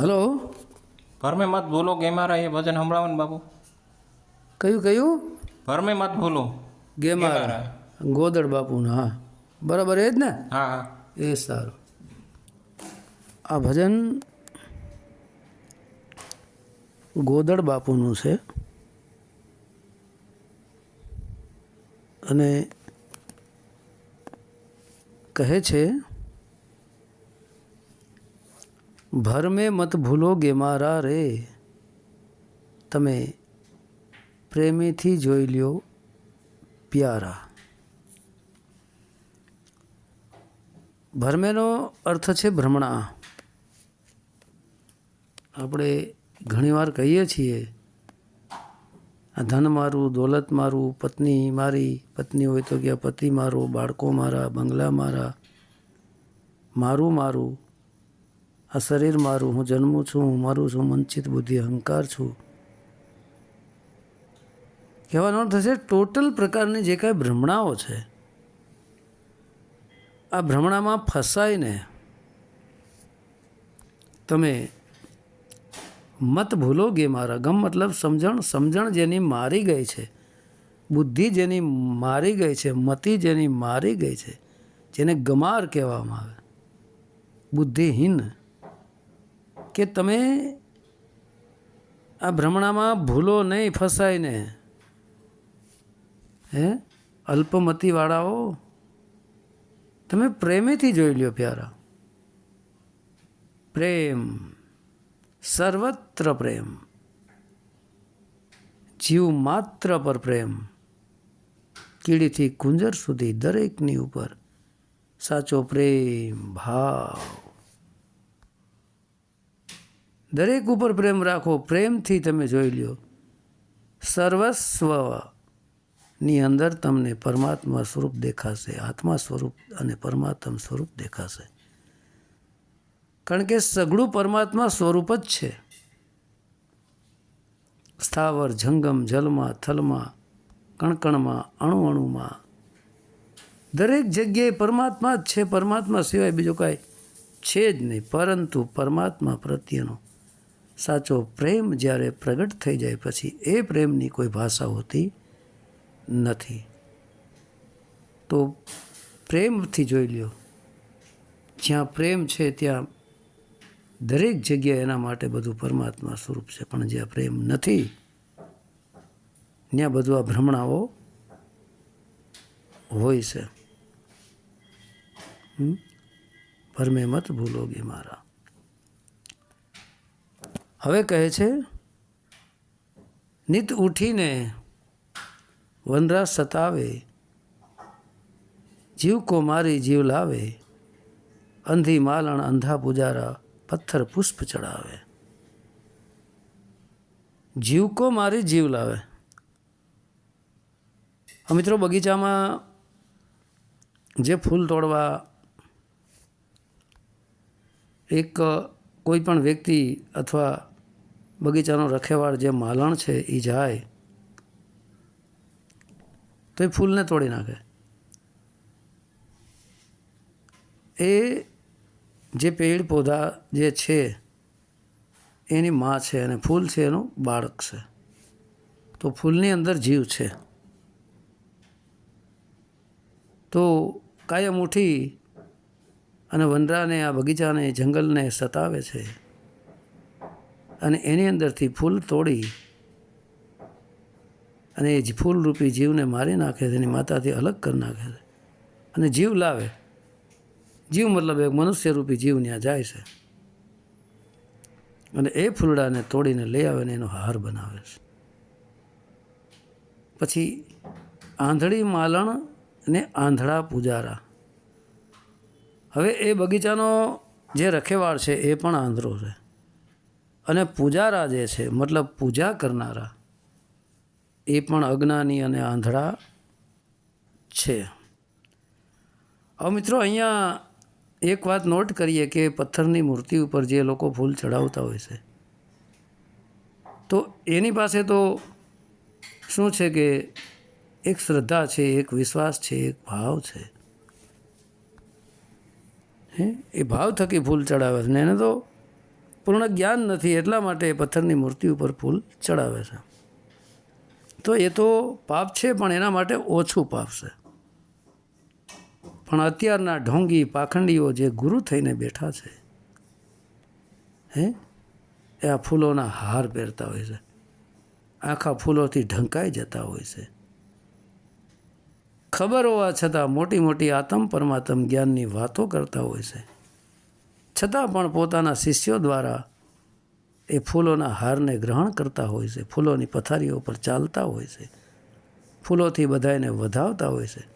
Hello? ભરમે મત ભૂલો ગે મારા એ ભજન સંભળાવો ને બાપુ. કયું કયું? ભરમે મત ભૂલો ગેમારા. ગોદડ બાપુના હા. બરાબર એ જ ને? હા હા. એ સારું. આ ભજન ગોદડ બાપુનું છે. અને કહે છે ભર મેં મત ભૂલો ગે મારા રે. તમે પ્રેમેથી જોઈ લ્યો, પ્યારા. ભરમેનો અર્થ છે ભ્રમણા. આપણે ઘણીવાર કહીએ છીએ, આ ધન મારું, દોલત મારું, પત્ની મારી, પત્ની હોય તો કે પતિ મારો, બાળકો મારા, બંગલા મારા, મારું મારું આ શરીર મારું, હું જન્મું છું, હું મારું છું, મંચિત બુદ્ધિ, અહંકાર છું. કહેવાનો છે, ટોટલ પ્રકારની જે કાંઈ ભ્રમણાઓ છે, આ ભ્રમણામાં ફસાઈને તમે મત ભૂલો ગે મારા ગમ મતલબ સમજણ સમજણ જેની મારી ગઈ છે, બુદ્ધિ જેની મારી ગઈ છે, મતિ જેની મારી ગઈ છે, જેને ગમાર કહેવામાં આવે. બુદ્ધિહીન કે તમે આ ભ્રમણામાં ભૂલો નહીં ફસાઈને, હે? અલ્પમતીવાળાઓ, તમે પ્રેમેથી જોઈ લ્યો પ્યારા. પ્રેમ, સર્વત્ર પ્રેમ. જીવ માત્ર પર પ્રેમ. કીડીથી કુંજર સુધી દરેકની ઉપર સાચો પ્રેમ, ભાવ. દરેક ઉપર પ્રેમ રાખો. પ્રેમથી તમે જોઈ લ્યો. સર્વસ્વની અંદર તમને પરમાત્મા સ્વરૂપ દેખાશે. આત્મા સ્વરૂપ અને પરમાત્મ સ્વરૂપ દેખાશે. કારણ કે સઘળું પરમાત્મા સ્વરૂપ જ છે. સ્થાવર, જંગમ, જલમાં, થલમાં, કણકણમાં અણુ અણુમાં દરેક જગ્યાએ પરમાત્મા જ છે. પરમાત્મા સિવાય બીજું કાંઈ છે જ નહીં. પરંતુ પરમાત્મા પ્રત્યેનો સાચો પ્રેમ જ્યારે પ્રગટ થઈ જાય પછી એ પ્રેમની કોઈ ભાષા હોતી નથી. તો પ્રેમથી જોઈ લ્યો. જ્યાં પ્રેમ છે ત્યાં દરેક જગ્યાએ એના માટે બધું પરમાત્મા સ્વરૂપ છે. પણ જ્યાં પ્રેમ નથી, ત્યાં બધું આ ભ્રમણાઓ હોય છે. પરમે મત ભૂલોગે મારા. હવે કહે છે, નિત ઉઠીને વનરા સતાવે, જીવ કો મારી જીવ લાવે, અંધી માલણ અંધા પુજારા પથ્થર પુષ્પ ચડાવે જીવ કો મારી જીવ લાવે. મિત્રો બગીચામાં જે ફૂલ તોડવા એક કોઈ પણ વ્યક્તિ અથવા બગીચાનો રખેવાળ જે માલણ છે એ જાય, તો એ ફૂલને તોડી નાખે. એ જે પેડ પૌધા જે છે, એની માં છે અને ફૂલ છે એનું બાળક છે. તો ફૂલની અંદર જીવ છે. તો કાયમ ઉઠી અને વનરાને, આ બગીચાને, જંગલને સતાવે છે. અને એની અંદરથી ફૂલ તોડી અને એ જ ફૂલરૂપી જીવને મારી નાખે છે, એની માતાથી અલગ કરી નાખે છે. અને જીવ લાવે. જીવ મતલબ એક મનુષ્યરૂપી જીવ ત્યાં જાય છે. અને એ ફૂલડાને તોડીને લઈ આવે ને એનો હાર બનાવે છે. પછી આંધળી માલણ ને આંધળા પૂજારા. હવે એ બગીચાનો જે રખેવાળ છે, એ પણ આંધળો છે. અને પૂજારા જે છે, મતલબ પૂજા કરનારા, એ પણ અજ્ઞાની અને આંધળા છે. હવે મિત્રો, અહીંયા એક વાત નોટ કરીએ કે પથ્થરની મૂર્તિ ઉપર જે લોકો ફૂલ ચડાવતા હોય છે, તો એની પાસે તો શું છે કે એક શ્રદ્ધા છે, એક વિશ્વાસ છે, એક ભાવ છે? હે? એ ભાવ થકી ફૂલ ચડાવે છે ને એને તો પૂર્ણ જ્ઞાન નથી એટલા માટે એ પથ્થરની મૂર્તિ ઉપર ફૂલ ચડાવે છે. તો એ તો પાપ છે, પણ એના માટે ઓછું પાપ છે. પણ અત્યારના ઢોંગી પાખંડીઓ જે ગુરુ થઈને બેઠા છે, હે, એ આ ફૂલોના હાર પહેરતા હોય છે. આખા ફૂલોથી ઢંકાઈ જતા હોય છે. ખબર હોવા છતાં મોટી મોટી આતમ પરમાત્મ જ્ઞાનની વાતો કરતા હોય છે. છતાં પણ પોતાના શિષ્યો દ્વારા એ ફૂલોના હારને ગ્રહણ કરતા હોય છે. ફૂલોની પથારીઓ પર ચાલતા હોય છે. ફૂલોથી બધાને વધાવતા હોય છે.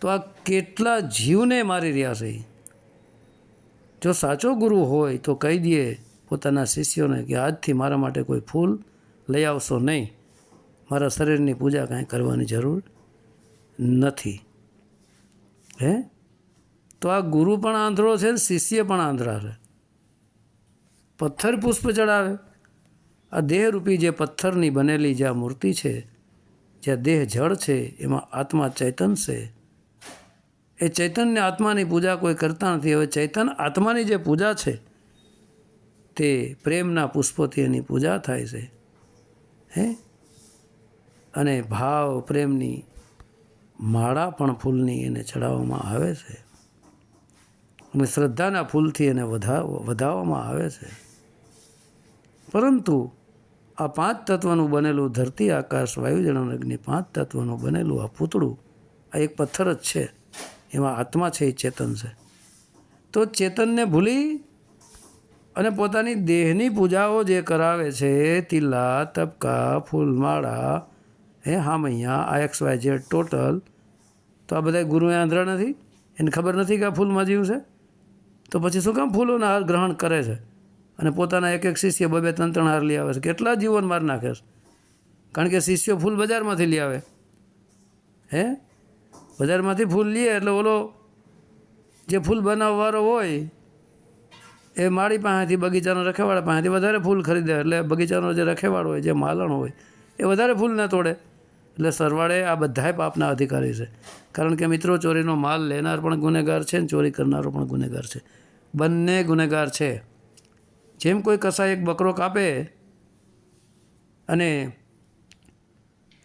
તો આ કેટલા જીવને મારી રહ્યા છે. જો સાચો ગુરુ હોય તો કહી દઈએ પોતાના શિષ્યોને કે આજથી મારા માટે કોઈ ફૂલ લઈ આવશો નહીં. મારા શરીરની પૂજા કાંઈ કરવાની જરૂર નથી. હે? તો આ ગુરુ પણ આંધળો છે ને શિષ્ય પણ આંધળા છે. પથ્થર પુષ્પ ચડાવે. આ દેહરૂપી જે પથ્થરની બનેલી જે આ મૂર્તિ છે જ્યાં દેહ જળ છે, એમાં આત્મા ચૈતન છે. એ ચૈતન્ય આત્માની પૂજા કોઈ કરતા નથી. હવે ચૈતન આત્માની જે પૂજા છે, તે પ્રેમના પુષ્પોથી એની પૂજા થાય છે. હે? અને ભાવ પ્રેમની માળા પણ ફૂલની એને ચડાવવામાં આવે છે. અને શ્રદ્ધાના ફૂલથી એને વધાવ વધાવવામાં આવે છે. પરંતુ આ પાંચ તત્વનું બનેલું ધરતી, આકાશ વાયુ જળ અગ્નિ પાંચ તત્વનું બનેલું આ પૂતળું આ એક પથ્થર જ છે. એમાં આત્મા છે, એ ચેતન છે. તો ચેતનને ભૂલી અને પોતાની દેહની પૂજાઓ જે કરાવે છે તિલા તબકા ફૂલમાળા, હે, હામૈયા, આ એક્સ વાય ઝેડ ટોટલ, તો આ બધા ગુરુએ આંધળા નથી? એને ખબર નથી કે આ ફૂલમાં જીવ છે? તો પછી શું કામ? ફૂલોના હાર ગ્રહણ કરે છે. અને પોતાના એક એક શિષ્ય બબે ત્રણ ત્રણ હાર લઈ આવે છે. કેટલા જીવન માર નાખે છે. કારણ કે શિષ્યો ફૂલ બજારમાંથી લઈ આવે. હે? બજારમાંથી ફૂલ લઈએ એટલે ઓલો જે ફૂલ બનાવવાળો હોય, એ માળી પાસેથી બગીચાનો રખેવાળા પાસેથી વધારે ફૂલ ખરીદે. એટલે બગીચાનો જે રખેવાળો હોય, જે માલણ હોય, એ વધારે ફૂલ ન તોડે. એટલે સરવાળે આ બધાય પાપના અધિકારી છે. કારણ કે મિત્રો, ચોરીનો માલ લેનાર પણ ગુનેગાર છે ને ચોરી કરનારો પણ ગુનેગાર છે. બંને ગુનેગાર છે. જેમ કોઈ કસાય એક બકરો કાપે અને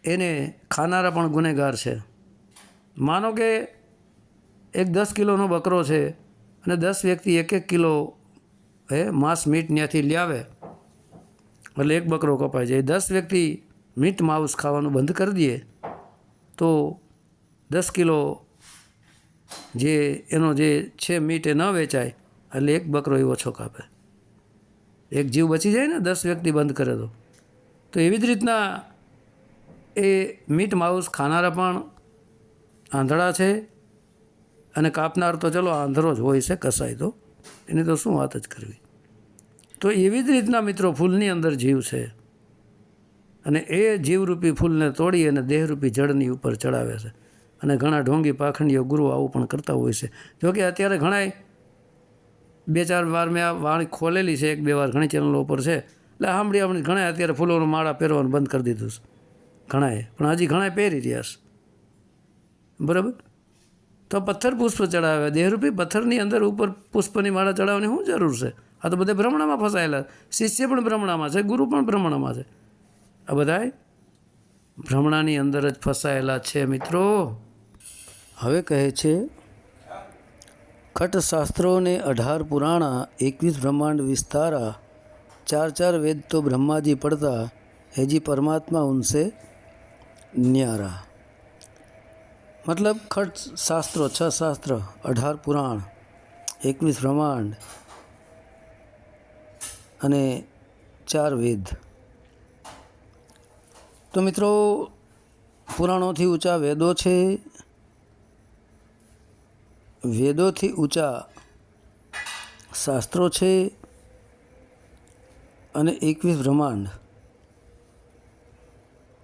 એને ખાનારા પણ ગુનેગાર છે. માનો કે એક દસ કિલોનો બકરો છે અને દસ વ્યક્તિ એક એક કિલો, હે, માંસ, મીટ ત્યાંથી લ્યાવે, એટલે એક બકરો કપાય જાય. દસ વ્યક્તિ મીટ માઉસ ખાવાનું બંધ કરી દઈએ, તો દસ કિલો જે એનો જે છે મીટ એ ન વેચાય, એટલે એક બકરો એ ઓછો કાપે. એક જીવ બચી જાય ને, દસ વ્યક્તિ બંધ કરે તો. તો એવી જ રીતના એ મીટ માઉસ ખાનારા પણ આંધળા છે અને કાપનાર તો ચલો આંધળો જ હોય છે, કસાય તો. એની તો શું વાત જ કરવી? તો એવી જ રીતના મિત્રો ફૂલની અંદર જીવ છે. અને એ જીવરૂપી ફૂલને તોડી અને દેહરૂપી જળની ઉપર ચડાવે છે. અને ઘણા ઢોંગી પાખંડીઓ ગુરુ આવું પણ કરતા હોય છે. જોકે અત્યારે ઘણાય બે ચાર વાર મેં આ વાણી ખોલેલી છે, એક બે વાર ઘણી ચેનલો ઉપર છે. એટલે સાંભળી આપણે ઘણા અત્યારે ફૂલોનો માળા પહેરવાનું બંધ કરી દીધું છે. ઘણાએ પણ હજી ઘણાય પહેરી રહ્યા છે. બરાબર? તો પથ્થર પુષ્પ ચડાવે. દેહરૂપી પથ્થરની અંદર ઉપર પુષ્પની માળા ચડાવવાની શું જરૂર છે? આ તો બધા ભ્રમણામાં ફસાયેલા. શિષ્ય પણ ભ્રમણામાં છે, ગુરુ પણ ભ્રમણામાં છે. આ બધાય? ભ્રમણાની અંદર જ ફસાયેલા છે મિત્રો. હવે કહે છે, ખટશાસ્ત્રોને અઢાર પુરાણા, એકવીસ બ્રહ્માંડ વિસ્તારા, ચાર ચાર વેદ તો બ્રહ્માજી પડતા, હેજી પરમાત્મા ઉનસે ન્યારા. મતલબ ખટ શાસ્ત્રો છ શાસ્ત્ર અઢાર પુરાણ, એકવીસ બ્રહ્માંડ અને ચાર વેદ. તો મિત્રો, પુરાણોથી ઊંચા વેદો છે. વેદોથી ઊંચા શાસ્ત્રો છે. અને એકવીસ બ્રહ્માંડ.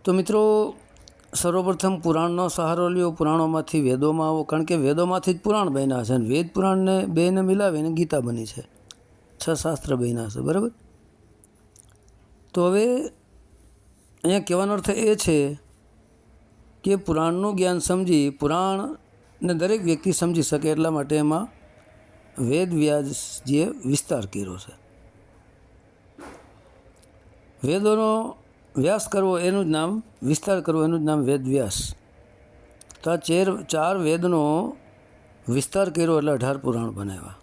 તો મિત્રો, સર્વપ્રથમ પુરાણનો સહારો લ્યો. પુરાણોમાંથી વેદોમાં આવો. કારણ કે વેદોમાંથી જ પુરાણ બન્યા છે. અને વેદ પુરાણને બેને મિલાવીને ગીતા બની છે. છ શાસ્ત્ર બન્યા છે. બરાબર? તો હવે અહીંયા કહેવાનો અર્થ એ છે કે પુરાણનું જ્ઞાન સમજી પુરાણને દરેક વ્યક્તિ સમજી શકે એટલા માટે એમાં વેદ વ્યાસજીએ વિસ્તાર કર્યો છે. વેદોનો વ્યાસ કરવો એનું જ નામ, વિસ્તાર કરવો એનું જ નામ વેદ વ્યાસ. તો આ ચેર, ચાર વેદનો વિસ્તાર કર્યો એટલે અઢાર પુરાણ બનાવ્યા.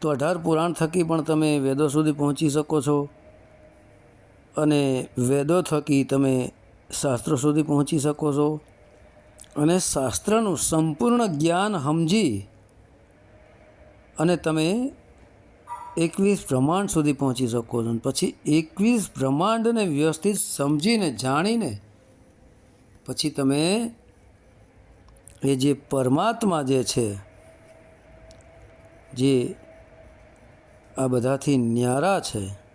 તો અઢાર પુરાણ થકી પણ તમે વેદો સુધી પહોંચી શકો છો. અને વેદો થકી તમે શાસ્ત્ર સુધી પહોંચી શકો છો. અને શાસ્ત્રનું સંપૂર્ણ જ્ઞાન સમજી અને તમે એકવીસ બ્રહ્માંડ સુધી પહોંચી શકો છો. પછી એકવીસ બ્રહ્માંડને વ્યવસ્થિત સમજીને, જાણીને પછી તમે એ જે પરમાત્મા જે છે, જે આ બધાથી ન્યારા છે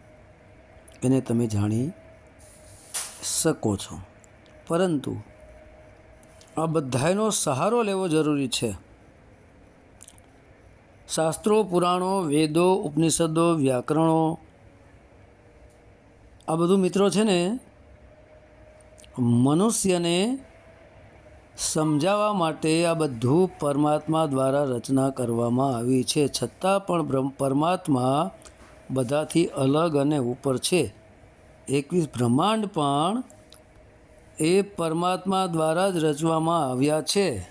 એને તમે જાણી શકો છો. પરંતુ આ બધાનો સહારો લેવો જરૂરી છે. શાસ્ત્રો, પુરાણો, વેદો, ઉપનિષદો, વ્યાકરણો, આ બધું મિત્રો છે ને, મનુષ્યને સમજાવવા માટે આ બધું પરમાત્મા દ્વારા રચના કરવામાં આવી છે. છતાં પણ પરમાત્મા બધાથી અલગ અને ઉપર છે. એકવીસ બ્રહ્માંડ પણ એ પરમાત્મા દ્વારા જ રચવામાં આવ્યા છે.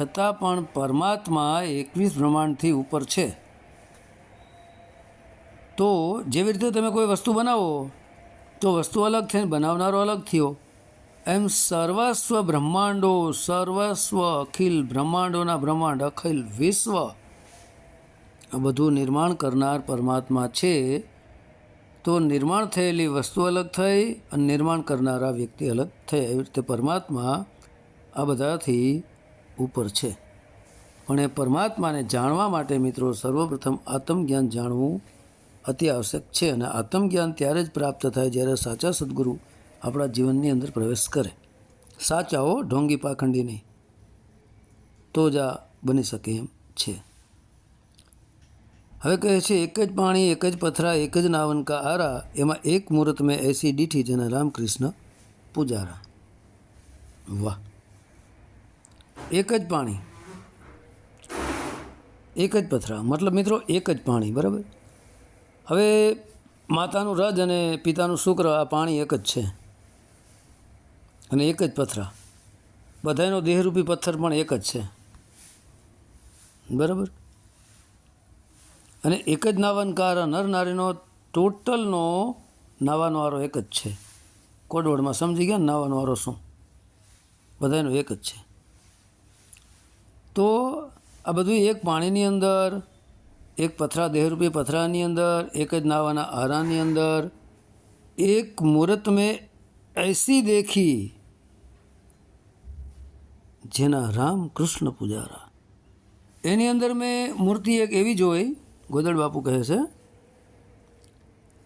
છતાં પણ પરમાત્મા એકવીસ બ્રહ્માંડથી ઉપર છે. તો જેવી રીતે તમે કોઈ વસ્તુ બનાવો, તો વસ્તુ અલગ છે બનાવનારો અલગ થયો. એમ સર્વસ્વ બ્રહ્માંડો, સર્વસ્વ અખિલ બ્રહ્માંડોના બ્રહ્માંડ, અખિલ વિશ્વ બધું નિર્માણ કરનાર પરમાત્મા છે, તો નિર્માણ થયેલી વસ્તુ અલગ થઈ અને નિર્માણ કરનારા વ્યક્તિ અલગ થઈ. એવી રીતે પરમાત્મા આ બધાથી ઉપર છે. પણ એ પરમાત્માને જાણવા માટે મિત્રો સર્વપ્રથમ આત્મજ્ઞાન જાણવું અતિ આવશ્યક છે અને આત્મજ્ઞાન ત્યારે જ પ્રાપ્ત થાય જ્યારે સાચા સદગુરુ આપણા જીવનની અંદર પ્રવેશ કરે. સાચા હો ઢોંગી પાખંડી નહીં, તો જ આ બની શકે એમ છે. હવે કહે છે, એક જ પાણી, એક જ પથરા, એક જ નાવનકા આરા એમાં એક મુહૂર્ત મેં એસી દીઠી જેના રામકૃષ્ણ પૂજારા. વાહ. એક જ પાણી. એક જ પથરા. મતલબ મિત્રો, એક જ પાણી, બરાબર? હવે માતાનું રજ અને પિતાનું શુક્ર, આ પાણી એક જ છે. અને એક જ પથરા. બધાનો દેહરૂપી પથ્થર પણ એક જ છે. બરાબર? અને એક જ નાવનકાર નર નારીનો ટોટલનો નાવાનો વારો એક જ છે. કોડવડમાં સમજી ગયા નાવાનો વારો શું? બધાનો એક જ છે. તો આ બધું એક પાણીની અંદર, એક પથરા દેહરૂપી પથરાની અંદર, એક જ નાવાના આરાની અંદર, એક મુહૂર્ત મેં એસી દેખી જેના રામ કૃષ્ણ પૂજારા. એની અંદર મેં મૂર્તિ એક એવી જોઈ ગોદડ બાપુ કહે છે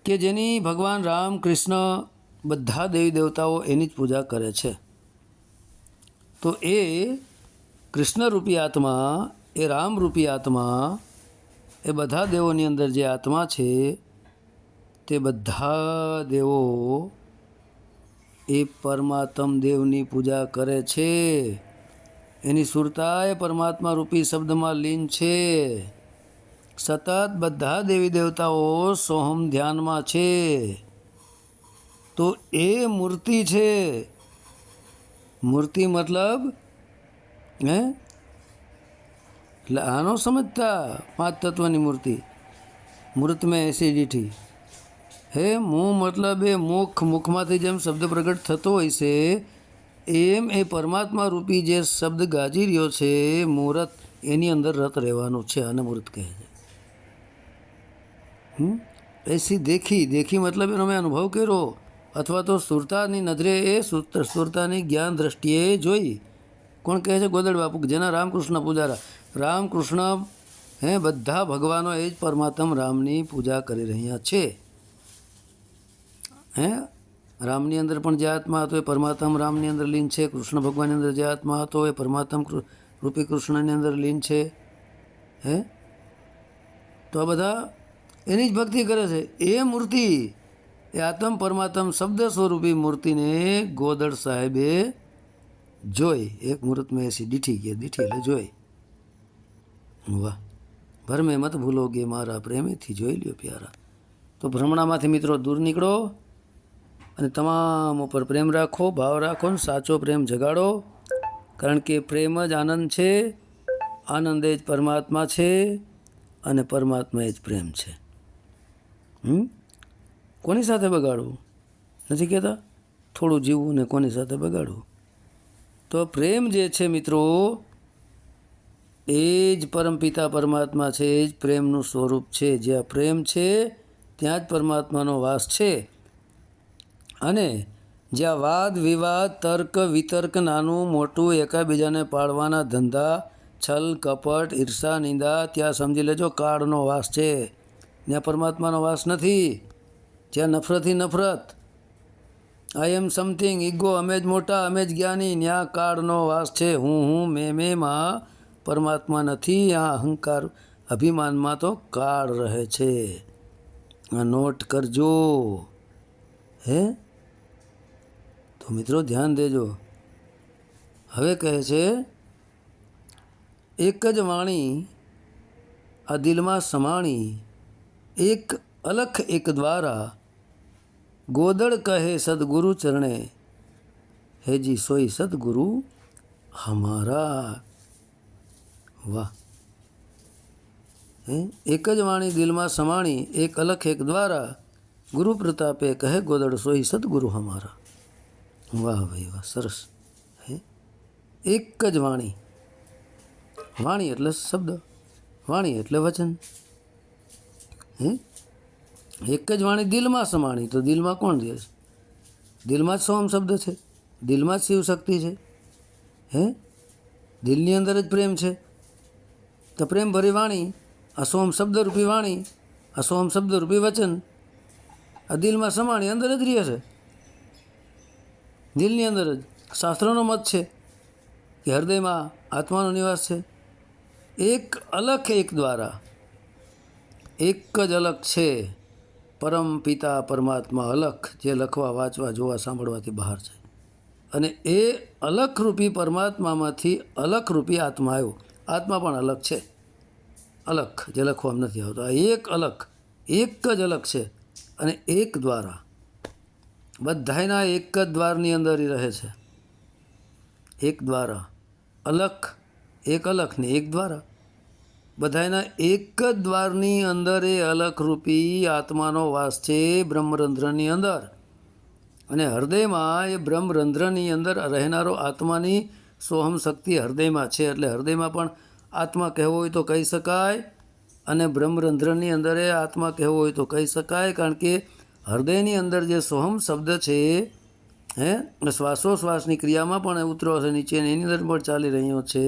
કે જેની ભગવાન રામ કૃષ્ણ બધા દેવી દેવતાઓ એની જ પૂજા કરે છે. તો એ કૃષ્ણરૂપી આત્મા, એ રામરૂપી આત્મા, એ બધા દેવોની અંદર જે આત્મા છે, તે બધા દેવો એ પરમાત્મ દેવની પૂજા કરે છે. એની સુરતા એ પરમાત્મા રૂપી શબ્દમાં લીન છે. સતત બધા દેવી દેવતાઓ સોહમ ધ્યાનમાં છે. તો એ મૂર્તિ છે. મૂર્તિ મતલબ, હે? એટલે આનો સમજતા પાંચ તત્વની મૂર્તિ. મૂર્ત મેં એસિડિટી હે, મું મતલબ એ મુખ, મુખમાંથી જેમ શબ્દ પ્રગટ થતો હોય છે, એમ એ પરમાત્મા રૂપી જે શબ્દ ગાજી રહ્યો છે મુહૂર્ત એની અંદર રત રહેવાનું છે અને મૂર્ત કહે છે? એસી દેખી દેખી મતલબ એનો મેં અનુભવ કર્યો. અથવા તો સુરતાની નજરે એ સુર- સુરતાની જ્ઞાન દ્રષ્ટિએ જોઈ. કોણ કહે છે ગોદડ બાપુ જેના રામકૃષ્ણ પૂજારા. રામકૃષ્ણ, હે, બધા ભગવાનો એ જ પરમાત્મ રામની પૂજા કરી રહ્યા છે. હે? રામની અંદર પણ જે આત્મા હતો એ પરમાત્મ રામની અંદર લીન છે. કૃષ્ણ ભગવાનની અંદર જે આત્મા હતો એ પરમાત્મ રૂપી કૃષ્ણની અંદર લીન છે. હે? તો આ બધા એની જ ભક્તિ કરે છે. એ મૂર્તિ, એ આત્મ પરમાત્મ શબ્દ સ્વરૂપી મૂર્તિને ગોદળ સાહેબે જોઈ. એક મુહૂર્તમાં એસી દીઠી ગયા દીઠી એટલે જોઈ. વાહ. ભરમે મત ભૂલો ગે મારા પ્રેમેથી જોઈ લ્યો પ્યારા. તો ભ્રમણામાંથી મિત્રો દૂર નીકળો અને તમામ ઉપર પ્રેમ રાખો, ભાવ રાખો ને સાચો પ્રેમ જગાડો. કારણ કે પ્રેમ જ આનંદ છે, આનંદ એ જ પરમાત્મા છે અને પરમાત્મા એ જ પ્રેમ છે. હમ? કોની સાથે બગાડવું? નથી કહેતા? થોડું જીવવું ને કોની સાથે બગાડવું? તો પ્રેમ જે છે મિત્રો, એ જ પરમપિતા પરમાત્મા છે, એ જ પ્રેમનું સ્વરૂપ છે. જ્યાં પ્રેમ છે, ત્યાં જ પરમાત્માનો વાસ છે. અને જ્યાં વાદ, વિવાદ, તર્ક, વિતર્ક, નાનું, મોટું, એકાબીજાને પાડવાના ધંધા, છલ, કપટ, ઈર્ષા, નિંદા, ત્યાં સમજી લેજો કાળનો વાસ છે. ત્યાં પરમાત્માનો વાસ નથી. જ્યાં નફરતથી નફરત. આઈ એમ સમથિંગ ઈગો અમે જ મોટા અમે જ જ્ઞાની, ન્યા કાળનો વાસ છે. હું હું, મેં મેમાં પરમાત્મા નથી. આ અહંકાર અભિમાનમાં તો કાળ રહે છે. આ નોટ કરજો. હે? તો મિત્રો ધ્યાન દેજો. હવે કહે છે, એક જ વાણી આ દિલમાં સમાણી એક અલખ એક દ્વારા, ગોદળ કહે સદગુરુ ચરણે, હેજી સોઈ સદગુરુ હમારા. વાહ. હે, એક જ વાણી દિલમાં સમાણી, એક અલખ એક દ્વારા, ગુરુ પ્રતાપે કહે ગોદડ સોઈ સદગુરુ હમારા. વાહ ભાઈ વાહ, સરસ. હે, એક જ વાણી. વાણી એટલે શબ્દ, વાણી એટલે વચન. એક જ વાણી દિલમાં સમાણી, તો દિલમાં કોણ દે છે? દિલમાં જ સોમ શબ્દ છે? દિલમાં જ શિવ શક્તિ છે? હે? દિલની અંદર જ પ્રેમ છે? તો પ્રેમ ભરી વાણી આ શબ્દરૂપી વાણી આ શબ્દરૂપી વચન, આ દિલમાં સમાણી અંદર જ રહે છે? દિલની અંદર જ. શાસ્ત્રોનો મત છે કે હૃદયમાં આત્માનો નિવાસ છે. એક અલખ એક દ્વારા એક જ અલગ છે. પરમ પિતા પરમાત્મા અલખ, જે લખવા, વાંચવા, જોવા, સાંભળવાથી બહાર છે. અને એ અલખરૂપી પરમાત્મામાંથી અલખરૂપી આત્મા આવ્યો. આત્મા પણ અલગ છે. અલખ, જે લખવામાં નથી આવતો. આ એક અલગ એક જ અલગ છે અને એક દ્વારા. બધાયના એક જ દ્વારની અંદર ઈ રહે છે. એક દ્વારા. અલખ, એક અલખ ને એક દ્વારા. બધાયના એક જ દ્વારની અંદર એ અલખરૂપી આત્માનો વાસ છે બ્રહ્મરંધ્રની અંદર. અને હૃદયમાં એ બ્રહ્મરંધ્રની અંદર રહેનારો આત્માની સોહમ શક્તિ હૃદયમાં છે. એટલે હૃદયમાં પણ આત્મા કહેવો હોય તો કહી શકાય અને બ્રહ્મરંધ્રની અંદર એ આત્મા કહેવો હોય તો કહી શકાય. કારણ કે હૃદયની અંદર જે સોહમ શબ્દ છે, હે શ્વાસોશ્વાસની ક્રિયામાં પણ ઉતરો છે નીચે એની અંદર પણ ચાલી રહ્યો છે.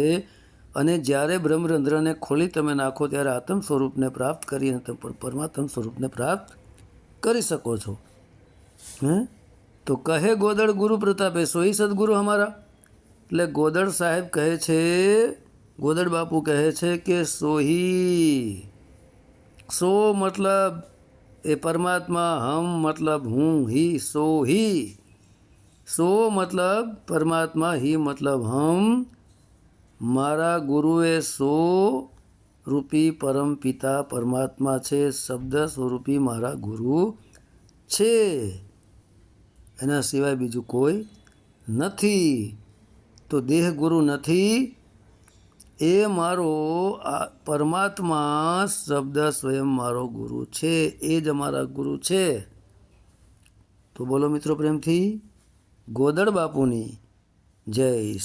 અને જ્યારે બ્રહ્મરંધ્રને ખોલી તમે નાખો ત્યારે આત્મ સ્વરૂપને પ્રાપ્ત કરી અને તમે પરમાત્મ સ્વરૂપને પ્રાપ્ત કરી શકો છો. હે? તો કહે ગોદળ, ગુરુ પ્રતાપે, સોઈ સદગુરુ અમારા? એટલે ગોદડ સાહેબ કહે છે ગોદડ બાપુ કહે છે કે, સોહી, સો મતલબ એ પરમાત્મા, હમ મતલબ હું હી સોહી. સો મતલબ પરમાત્મા, હી મતલબ હમ મારા ગુરુએ સો રૂપી પરમ પિતા પરમાત્મા છે, શબ્દ સ્વરૂપી મારા ગુરુ છે. એના સિવાય બીજું કોઈ નથી. તો દેહ ગુરુ નથી. એ મારો પરમાત્મા શબ્દ સ્વયં મારો ગુરુ છે. એ જ અમારા ગુરુ છે. તો બોલો મિત્રો પ્રેમથી, ગોદળ બાપુની જય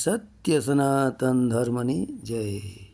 સત્ય સનાતન ધર્મની જય.